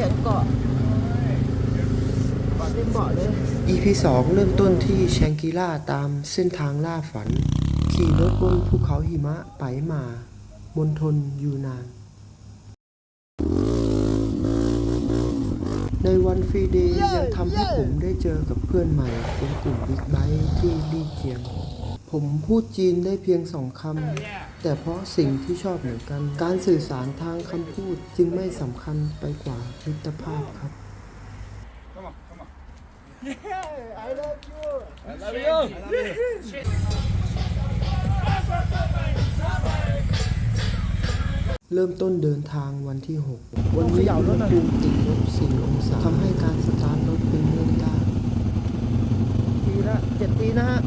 แข็งเกาะเกาะเต็มเบาะเลย EP 2 เริ่มต้นที่แชงกิล่าตามเส้นทางล่าฝัน ขี่รถบนภูเขาหิมะไปมามณฑลยูนาน ในวันฟรีเดย์ยังทำให้ผมได้เจอกับเพื่อนใหม่เป็นกลุ่มบิ๊กไบค์ที่ลี่เจียง ผมพูดจีนได้เพียงสองคำ แต่เพราะสิ่งที่ชอบเหมือนกัน การสื่อสารทางคำพูดจึงไม่สำคัญไปกว่ามิตรภาพครับ เริ่มต้นเดินทางวันที่ 6 วันนี้อุณหภูมิติดลบ4องศาทำให้การสตาร์ทรถเป็นเรื่องยากปีละเจ็ดปีนะฮะ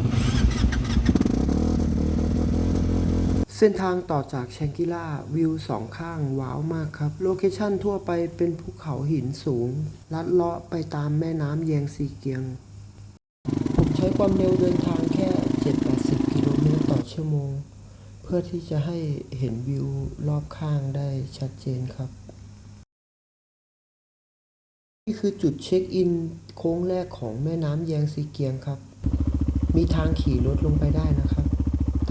เส้นทางต่อจากแชงกิล่าวิวสองข้างว้าวมากครับ โลเคชั่นทั่วไปเป็นภูเขาหินสูง ลัดเลาะไปตามแม่น้ำแยงซีเกียง ผมใช้ความเร็วเดินทางแค่ 7-80 กิโลเมตรต่อชั่วโมง เพื่อที่จะให้เห็นวิวรอบข้างได้ชัดเจนครับ นี่คือจุดเช็คอินโค้งแรกของแม่น้ำแยงซีเกียงครับ มีทางขี่รถลงไปได้นะครับ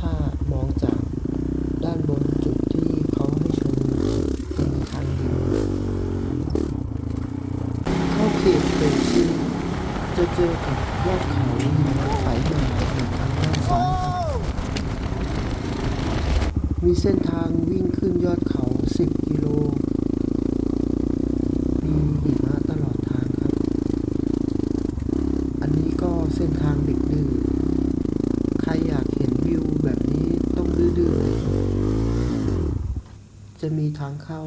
ถ้ามองจาก ด้านบนจุดที่เขาให้ชมเป็นทางดินเข้าเขตเปยชินจะเจอกับยอดเขาหิมะไฟมาอยู่ทางด้านซ้ายครับมีเส้นทางวิ่งขึ้นยอดเขา 10 กิโล มีหิมะตลอดทางครับ อันนี้ก็เส้นทางเด็กดื้อ ใครอยากเห็นวิวแบบนี้ต้องดื้อๆเลยครับ จะมีทางเข้า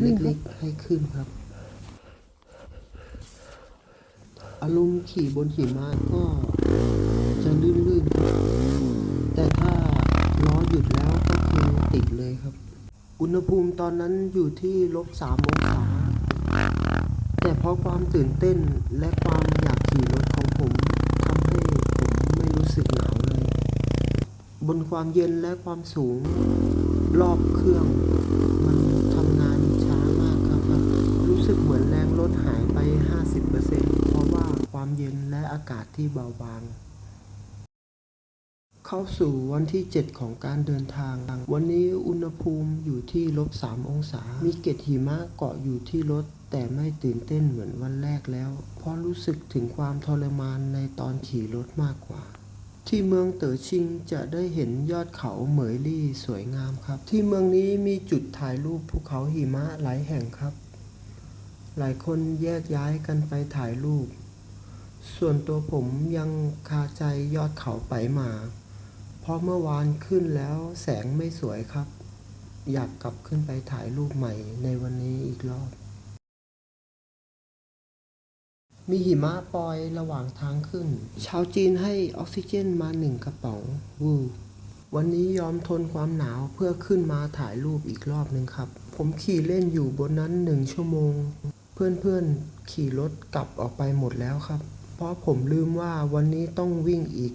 เล็กๆให้ขึ้นครับ อารมณ์ขี่บนหิมะก็จะลื่นๆครับแต่ถ้าล้อหยุดแล้วก็คือติดเลยครับ อุณหภูมิตอนนั้นอยู่ที่ลบสามองศา แต่เพราะความตื่นเต้นและความอยากขี่รถของผมทำให้ผมไม่รู้สึกหนาวเลย บนความเย็นและความสูง รอบเครื่อง มันทำงานช้ามากครับ รู้สึกเหมือนแรงรถหายไป 50%เพราะว่าความเย็นและอากาศที่เบาบาง เข้าสู่วันที่ 7 ของการเดินทาง วันนี้อุณหภูมิอยู่ที่ลบ 3 องศา มีเกล็ดหิมะเกาะอยู่ที่รถแต่ไม่ตื่นเต้นเหมือนวันแรกแล้ว เพราะรู้สึกถึงความทรมานในตอนขี่รถมากกว่า ที่เมืองเต๋อชิงจะได้เห็นยอดเขาเหมยลี่สวยงามครับ ที่เมืองนี้มีจุดถ่ายรูปภูเขาหิมะหลายแห่งครับ หลายคนแยกย้ายกันไปถ่ายรูป ส่วนตัวผมยังคาใจยอดเขาไปมา เพราะเมื่อวานขึ้นแล้วแสงไม่สวยครับ อยากกลับขึ้นไปถ่ายรูปใหม่ในวันนี้อีกรอบ มีหิมะปล่อยระหว่างทางขึ้น ชาวจีนให้ออกซิเจนมาหนึ่งกระป๋องวูวันนี้ยอมทนความหนาวเพื่อขึ้นมาถ่ายรูปอีกรอบหนึ่งครับ ผมขี่เล่นอยู่บนนั้นหนึ่งชั่วโมง เพื่อนๆขี่รถกลับออกไปหมดแล้วครับ เพราะผมลืมว่าวันนี้ต้องวิ่งอีก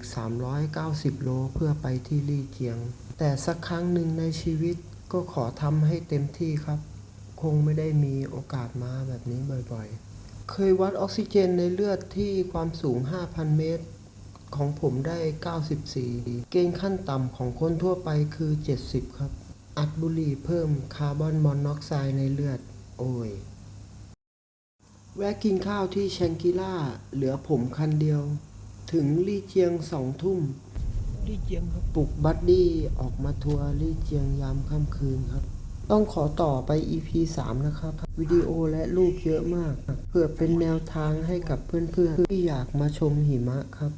390 โลเพื่อไปที่ลี่เจียง แต่สักครั้งหนึ่งในชีวิตก็ขอทำให้เต็มที่ครับ คงไม่ได้มีโอกาสมาแบบนี้บ่อยๆ เคยวัดออกซิเจนในเลือดที่ความสูง 5,000 เมตร ของผมได้ 94 เกณฑ์ขั้นต่ำของคนทั่วไปคือ 70 ครับ อัดบุหรี่เพิ่มคาร์บอนมอนอกไซด์ในเลือด โอ้ย แวะกินข้าวที่แชงกิล่า เหลือผมคันเดียว ถึงลี่เจียงสองทุ่มดีเจียงครับปลุกบัดดี้ออกมาทัวร์ลี่เจียงยามค่ำคืนครับ ต้องขอต่อไป EP 3 นะครับ วิดีโอและรูปเยอะมาก เพื่อเป็นแนวทางให้กับเพื่อนๆที่อยากมาชมหิมะครับ